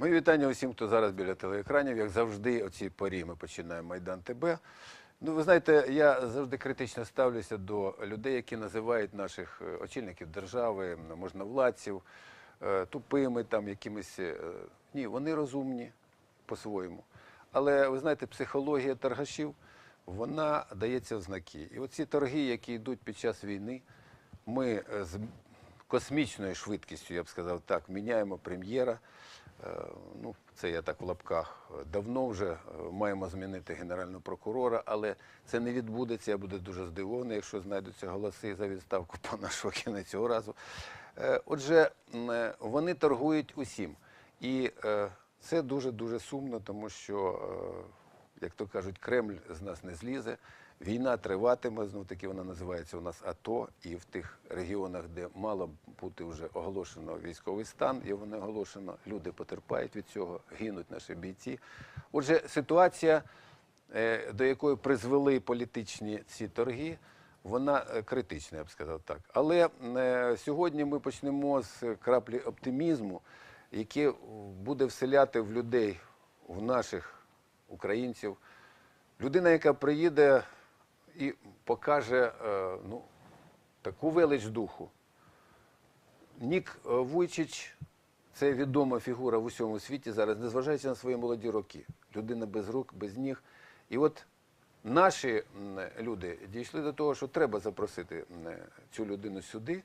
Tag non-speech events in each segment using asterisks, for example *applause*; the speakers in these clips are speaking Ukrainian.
Мої вітання усім, хто зараз біля телеекранів. Як завжди, о цій порі ми починаємо Майдан ТБ. Ну, ви знаєте, я завжди критично ставлюся до людей, які називають наших е, очільників держави, можновладців, е, тупими, там, якимись. е, Ні, вони розумні по-своєму. Але ви знаєте, психологія торгашів, вона дається в знаки. І оці торги, які йдуть під час війни, ми з космічною швидкістю, я б сказав так, міняємо прем'єра. Е, Ну, це я так в лапках. Давно вже е, маємо змінити генерального прокурора, але це не відбудеться. Я буду дуже здивований, якщо знайдуться голоси за відставку *laughs* пана Шокіна цього разу. Е, Отже, е, вони торгують усім. І е, це дуже-дуже сумно, тому що, е, як то кажуть, Кремль з нас не злізе. Війна триватиме, знов таки вона називається у нас АТО, і в тих регіонах, де мало бути вже оголошено військовий стан, його не оголошено, люди потерпають від цього, гинуть наші бійці. Отже, ситуація, е, до якої призвели політичні ці торги, вона е, критична, я б сказав так. Але е, сьогодні ми почнемо з краплі оптимізму, яке буде вселяти в людей, в наших українців, людина, яка приїде і покаже е, ну, таку велич духу. Нік е, Вуйчич це відома фігура в усьому світі зараз, незважаючи на свої молоді роки. Людина без рук, без ніг. І от наші люди дійшли до того, що треба запросити цю людину сюди.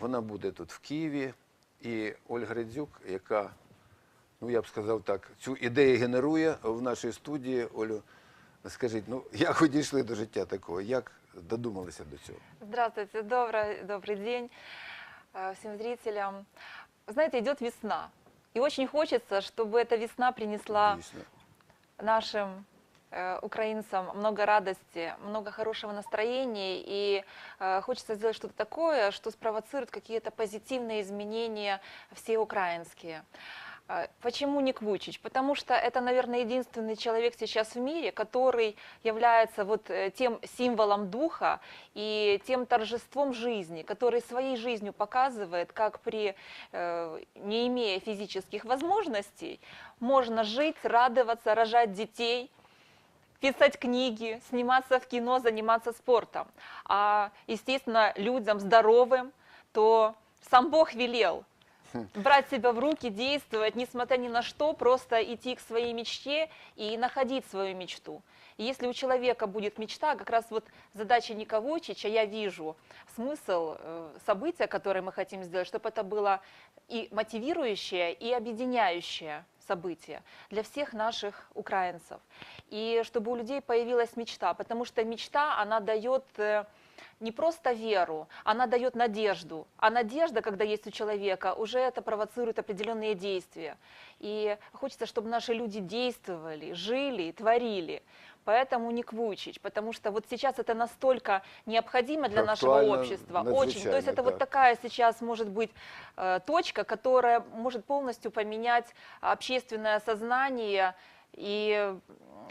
Вона буде тут в Києві. І Ольга Редзюк, яка, ну я б сказав так, цю ідею генерує в нашій студії. Олю, скажіть, ну як ви дійшли до життя такого? Як додумалися до цього? Здравствуйте, добрый, добрый день э, всем зрителям. Вы Знаете, идет весна. И очень хочется, чтобы эта весна принесла Дійсно. нашим э, украинцам много радости, много хорошего настроения. И э, хочется сделать что-то такое, что спровоцирует какие-то позитивные изменения все украинские. Э, Почему Ник Вучич? Потому что это, наверное, единственный человек сейчас в мире, который является вот э, тем символом духа и тем торжеством жизни, который своей жизнью показывает, как при, э, не имея физических возможностей, можно жить, радоваться, рожать детей, писать книги, сниматься в кино, заниматься спортом. А, естественно, людям здоровым, то сам Бог велел *laughs* брать себя в руки, действовать, несмотря ни на что, просто идти к своей мечте и находить свою мечту. И если у человека будет мечта, как раз вот задача Ника Войчича, я вижу смысл э, события, которое мы хотим сделать, чтобы это было и мотивирующее, и объединяющее событие для всех наших украинцев. И чтобы у людей появилась мечта, потому что мечта, она дает э, не просто веру, она дает надежду. А надежда, когда есть у человека, уже это провоцирует определенные действия. И хочется, чтобы наши люди действовали, жили, творили. Поэтому Ник Вуйчич, потому что вот сейчас это настолько необходимо для нашего общества. Очень. То есть это вот так. такая сейчас может быть э, точка, которая может полностью поменять общественное сознание и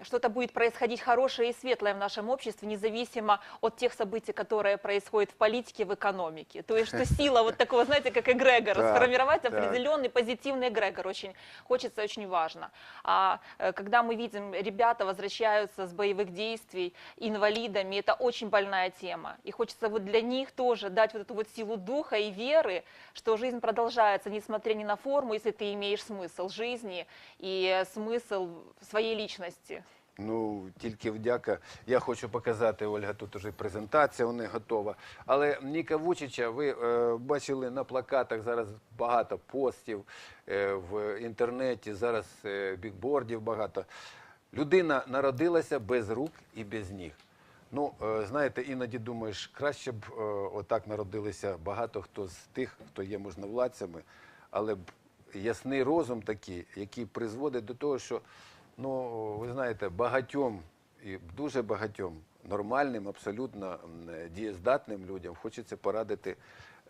что-то будет происходить хорошее и светлое в нашем обществе, независимо от тех событий, которые происходят в политике, в экономике. То есть, что *laughs* сила вот такого, знаете, как эгрегора, Так, сформировать определенный позитивный эгрегор, очень хочется, очень важно. А э, когда мы видим, ребята возвращаются с боевых действий инвалидами, это очень больная тема. И хочется вот для них тоже дать вот эту вот силу духа и веры, что жизнь продолжается, несмотря ни на форму, если ты имеешь смысл жизни и э, смысл своей личности. Ну, тільки вдяка. Я хочу показати, Ольга, тут уже презентація у них готова. Але Ніка Вучича, ви е, бачили на плакатах зараз багато постів е, в інтернеті, зараз е, бікбордів багато. Людина народилася без рук і без ніг. Ну, е, знаєте, іноді думаєш, краще б е, отак народилися багато хто з тих, хто є можновладцями, але б ясний розум такий, який призводить до того, що, ну, ви знаєте, багатьом і дуже багатьом нормальним, абсолютно м, е, дієздатним людям хочеться порадити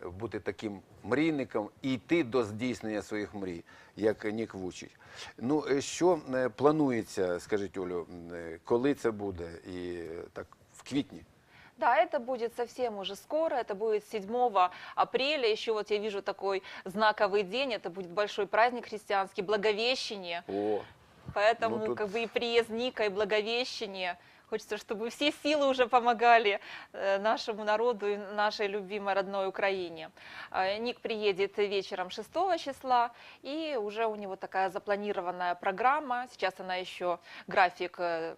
е, бути таким мрійником і йти до здійснення своїх мрій, як Нік Вучич. Ну, е, що е, планується, скажіть Олю, м, е, коли це буде? І е, так в квітні. Да, это будет совсем уже скоро, это будет 7 апреля, еще вот я вижу такой знаковый день, это будет большой праздник христианский, Благовещение, О, поэтому Ну, тут- как бы и приезд Ника, и Благовещение, хочется, чтобы все силы уже помогали э, нашему народу и нашей любимой родной Украине. Э, Ник приедет вечером 6 числа, и уже у него такая запланированная программа, сейчас она еще, график э,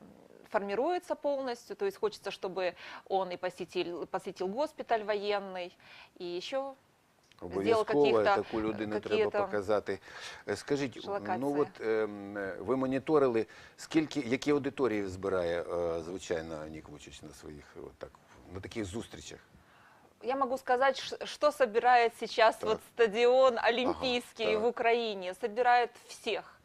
формируется полностью, то есть хочется, чтобы он и посетил, посетил госпиталь военный, и еще Обов'язково таку людину треба показати. Е, Скажіть, локації. ну от ем, е, ви моніторили, скільки, які аудиторії збирає е, звичайно Нік Вучич на своїх от так, на таких зустрічах? Я могу сказать, что собирает сейчас Так. вот стадион Олимпийский так. в Украине. Собирает всех.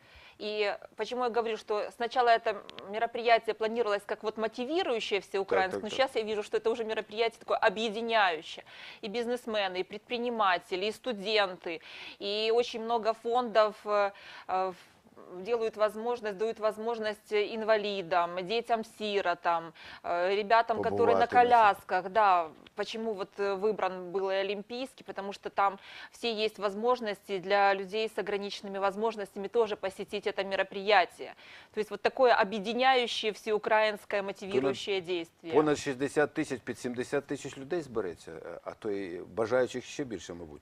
И почему я говорю, что сначала это мероприятие планировалось как вот мотивирующее все украинцев, так, но сейчас я вижу, что это уже мероприятие такое объединяющее. И бизнесмены, и предприниматели, и студенты, и очень много фондов э, э, в- делают возможность, дают возможность инвалидам, детям-сиротам, э, ребятам, которые на колясках, да. Почему вот э, выбран был и Олимпийский, потому что там все есть возможности для людей с ограниченными возможностями тоже посетить это мероприятие. То есть вот такое объединяющее всеукраинское мотивирующее действие. Понад 60 тисяч, під 70 тисяч людей збереться, е, а то й бажаючих ще більше, мабуть.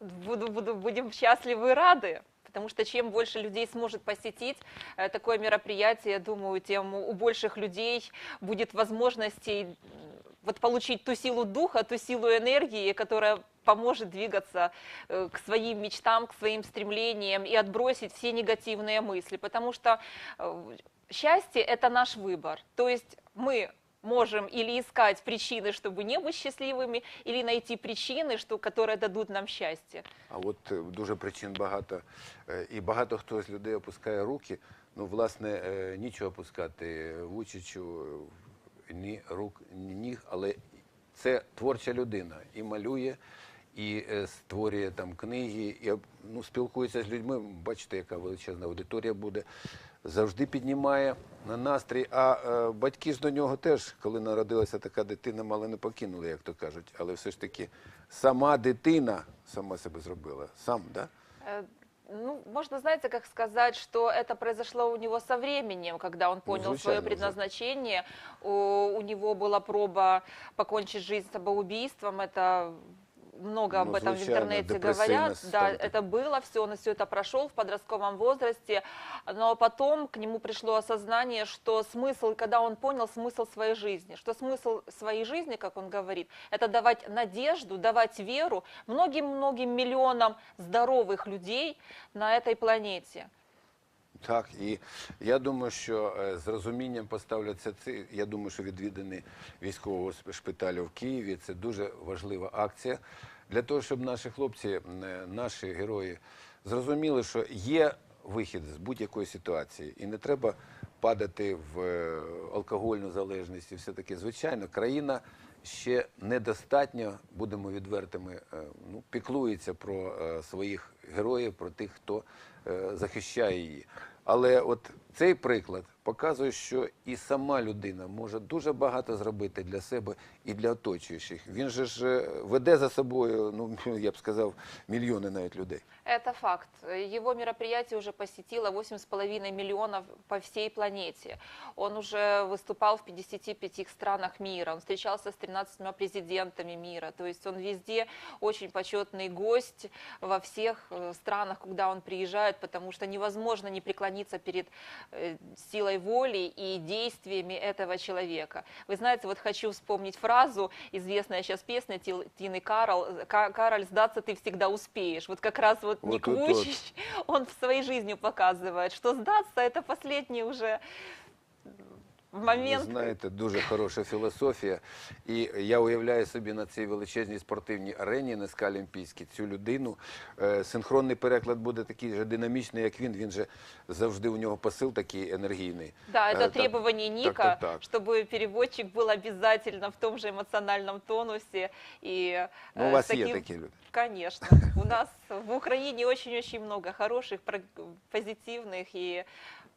Буду, буду, будем счастливы и рады. Потому что чем больше людей сможет посетить э, такое мероприятие, я думаю, тем у больших людей будет возможностей м, вот получить ту силу духа, ту силу энергии, которая поможет двигаться э, к своим мечтам, к своим стремлениям и отбросить все негативные мысли. Потому что э, счастье – это наш выбор. То есть мы можем или искать причины, чтобы не быть счастливыми, или найти причины, что, которые дадут нам счастье. А от е, дуже причин багато. Е, І багато хто з людей опускає руки. Ну, власне, е, нічого опускати Вучичу, е, ні рук, ні ніг, але це творча людина і малює, і е, створює там книги, і об- ну, спілкується з людьми. Бачите, яка величезна аудиторія буде. Завжди піднімає на настрій. А е, батьки ж до нього теж, коли народилася така дитина, мало не покинули, як то кажуть. Але все ж таки сама дитина сама себе зробила. Сам, да? Э, Ну, можно, знаете, как сказать, что это произошло у него со временем, когда он понял свое случайно уже. предназначение. У, у него была проба покончить жизнь самоубийством. Это много об Ну, этом в интернете говорят. Да, это было все, он все это прошел в подростковом возрасте. Но потом к нему пришло осознание, что смысл, когда он понял смысл своей жизни, что смысл своей жизни, как он говорит, это давать надежду, давать веру многим-многим миллионам здоровых людей на этой планете. Так, і я думаю, що е, з розумінням поставляться ці. Я думаю, що відвідини військового шпиталю в Києві це дуже важлива акція для того, щоб наші хлопці, е, наші герої зрозуміли, що є вихід з будь-якої ситуації, і не треба падати в е, алкогольну залежність. І все таке, звичайно, країна ще недостатньо, будемо відвертими, ну, піклується про своїх героїв, про тих, хто захищає її. Але от цей приклад показує, що і сама людина може дуже багато зробити для себе і для оточуючих. Він же ж е, веде за собою, ну *laughs* я б сказав, мільйони навіть людей. Это факт. Его мероприятие уже посетило 8,5 миллионов по всей планете. Он уже выступал в 55 странах мира, он встречался с 13 президентами мира. То есть он везде очень почетный гость во всех э, странах, куда он приезжает, потому что невозможно не преклониться перед э, силой воли и действиями этого человека. Вы знаете, вот хочу вспомнить фразу, известная сейчас песня Тины Карол, Ка- «Кароль, сдаться ты всегда успеешь». Вот как раз вот, Вот, Ник. Вучич, *laughs* он в своей жизни показывает, что сдаться это последний уже момент. Ви знаєте, дуже хороша філософія. І я уявляю собі на цій величезній спортивній арені Неска Олімпійській цю людину. Е, Синхронний переклад буде такий же динамічний, як він. Він же завжди у нього посил такий енергійний. Да, это Э, так- требование так, Ника, так, так. чтобы переводчик был обязательно в том же эмоциональном тонусе. И, Ну, у э, вас с є таким- такі люди. Конечно. У нас в Украине очень-очень много хороших, про- позитивных и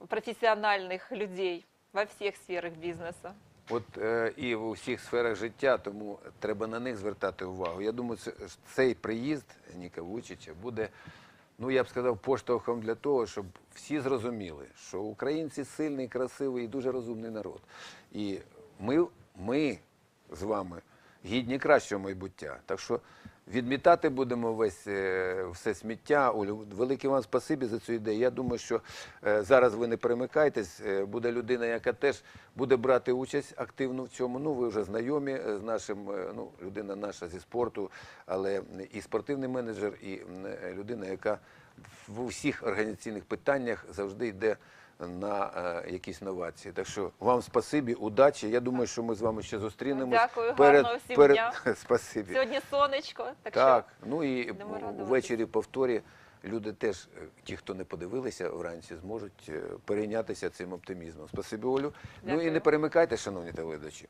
профессиональных людей во всех сферах бизнеса. От е, і в усіх сферах життя, тому треба на них звертати увагу. Я думаю, це, цей приїзд Ніка Вучича буде, ну я б сказав, поштовхом для того, щоб всі зрозуміли, що українці сильний, красивий і дуже розумний народ. І ми, ми з вами гідні кращого майбуття. Так що відмітати будемо весь е, все сміття. Олю, велике вам спасибі за цю ідею. Я думаю, що е, зараз ви не перемикайтесь. е, Буде людина, яка теж буде брати участь активно в цьому. Ну, ви вже знайомі з нашим, ну, людина наша зі спорту, але і спортивний менеджер, і людина, яка в усіх організаційних питаннях завжди йде на е, якісь новації. Так що вам спасибі, удачі. Я думаю, що ми з вами ще зустрінемось. Дякую, гарного всім дня. *laughs* Спасибі. Сьогодні сонечко, так, Так, ну і ввечері повторі люди теж, е, ті, хто не подивилися вранці, зможуть е, перейнятися цим оптимізмом. Спасибі, Олю. Ну і не перемикайте, шановні телеглядачі.